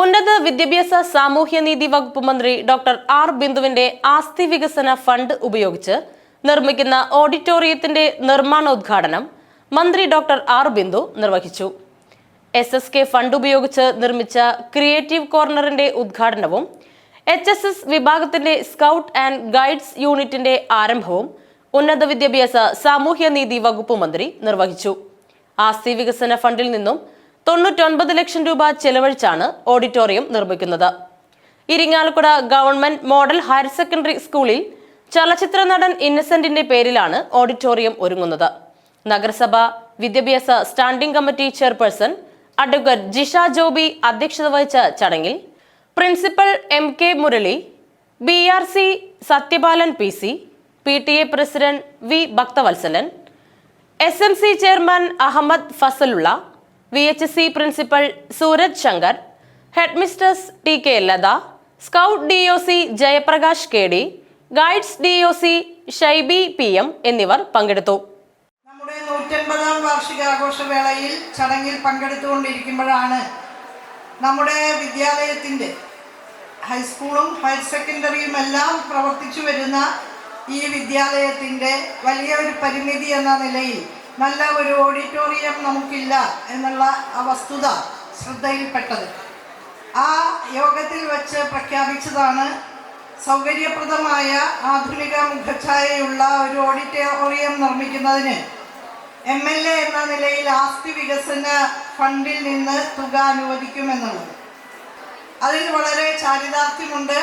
ഉന്നത വിദ്യാഭ്യാസ സാമൂഹ്യനീതി വകുപ്പ് മന്ത്രി ഡോക്ടർ ആർ ബിന്ദുവിന്റെ ആസ്തി വികസന ഫണ്ട് ഉപയോഗിച്ച് നിർമ്മിക്കുന്ന ഓഡിറ്റോറിയത്തിന്റെ നിർമ്മാണോദ്ഘാടനം മന്ത്രി ഡോക്ടർ ആർ ബിന്ദു നിർവഹിച്ചു. എസ് എസ് കെ ഫണ്ട് ഉപയോഗിച്ച് നിർമ്മിച്ച ക്രിയേറ്റീവ് കോർണറിന്റെ ഉദ്ഘാടനവും എച്ച് എസ് എസ് വിഭാഗത്തിന്റെ സ്കൗട്ട് ആൻഡ് ഗൈഡ്സ് യൂണിറ്റിന്റെ ആരംഭവും ഉന്നത വിദ്യാഭ്യാസ സാമൂഹ്യനീതി വകുപ്പ് മന്ത്രി നിർവഹിച്ചു. ആസ്തി വികസന ഫണ്ടിൽ നിന്നും തൊണ്ണൂറ്റൊൻപത് ലക്ഷം രൂപ ചെലവഴിച്ചാണ് ഓഡിറ്റോറിയം നിർമ്മിക്കുന്നത്. Irinjalakuda government model higher secondary സ്കൂളിൽ ചലച്ചിത്ര നടൻ ഇന്നസെന്റിന്റെ പേരിലാണ് ഓഡിറ്റോറിയം ഒരുങ്ങുന്നത്. നഗരസഭ വിദ്യാഭ്യാസ standing committee chairperson advocate Jisha Joby അധ്യക്ഷത വഹിച്ച ചടങ്ങിൽ principal M K Murali B R C Sathyapalan P C P T A president V Bhakthavatsalan S M C chairman Ahammed Fazalulla V H C principal Sooraj Shankar headmistress T K Latha scout D O C Jayaprakash K D guides D O C Shaiby P M എന്നിവർ പങ്കെടുത്തു. നമ്മുടെ നൂറ്റൻപതാം വാർഷികാഘോഷവേളയിൽ ചടങ്ങിൽ പങ്കെടുത്തുകൊണ്ടിരിക്കുമ്പോഴാണ് നമ്മുടെ വിദ്യാലയത്തിന്റെ ഹൈസ്കൂളും higher സെക്കൻഡറിയും എല്ലാം പ്രവർത്തിച്ചു വരുന്ന ഈ വിദ്യാലയത്തിന്റെ വലിയ ഒരു പരിമിതി എന്ന നിലയിൽ നല്ല ഒരു ഓഡിറ്റോറിയം നമുക്കില്ല എന്നുള്ള ആ വസ്തുത ശ്രദ്ധയിൽപ്പെട്ടത്. ആ യോഗത്തിൽ വച്ച് പ്രഖ്യാപിച്ചതാണ് സൗകര്യപ്രദമായ ആധുനിക മുഖഛായയുള്ള ഒരു ഓഡിറ്റോറിയം നിർമ്മിക്കുന്നതിന്. എം എൽ എ എന്ന നിലയിൽ ആസ്തി വികസന ഫണ്ടിൽ നിന്ന് തുക അനുവദിക്കുമെന്നുള്ളത്. അതിൽ വളരെ ചാരിതാർത്ഥ്യമുണ്ട്.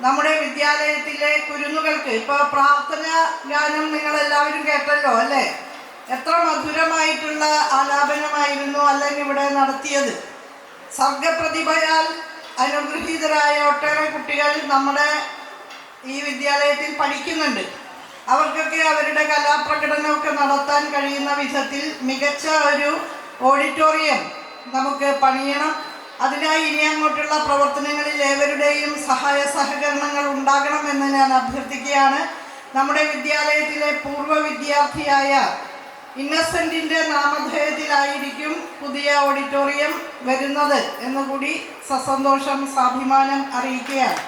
നമ്മുടെ വിദ്യാലയത്തിലെ കുരുന്നുകൾക്ക് ഇപ്പോൾ പ്രാർത്ഥന ഗാനം നിങ്ങളെല്ലാവരും കേട്ടല്ലോ അല്ലേ? എത്ര മധുരമായിട്ടുള്ള ആലാപനമായിരുന്നു അല്ലെങ്കിൽ ഇവിടെ നടത്തിയത്. സർഗപ്രതിഭയാൽ അനുഗ്രഹീതരായ ഒട്ടേറെ കുട്ടികൾ നമ്മുടെ ഈ വിദ്യാലയത്തിൽ പഠിക്കുന്നുണ്ട്. അവർക്കൊക്കെ അവരുടെ കലാപ്രകടനമൊക്കെ നടത്താൻ കഴിയുന്ന വിധത്തിൽ മികച്ച ഒരു ഓഡിറ്റോറിയം നമുക്ക് പണിയണം. അതിനായി ഇനി അങ്ങോട്ടുള്ള പ്രവർത്തനങ്ങളിൽ ഏവരുടെയും സഹായ സഹകരണങ്ങൾ ഉണ്ടാകണമെന്ന് ഞാൻ അഭ്യർത്ഥിക്കുകയാണ്. നമ്മുടെ വിദ്യാലയത്തിലെ പൂർവ വിദ്യാർത്ഥിയായ ഇന്നസെന്റിന്റെ നാമധേയത്തിലായിരിക്കും പുതിയ ഓഡിറ്റോറിയം വരുന്നത് എന്നുകൂടി സസന്തോഷം സ്വാഭിമാനം അറിയിക്കുകയാണ്.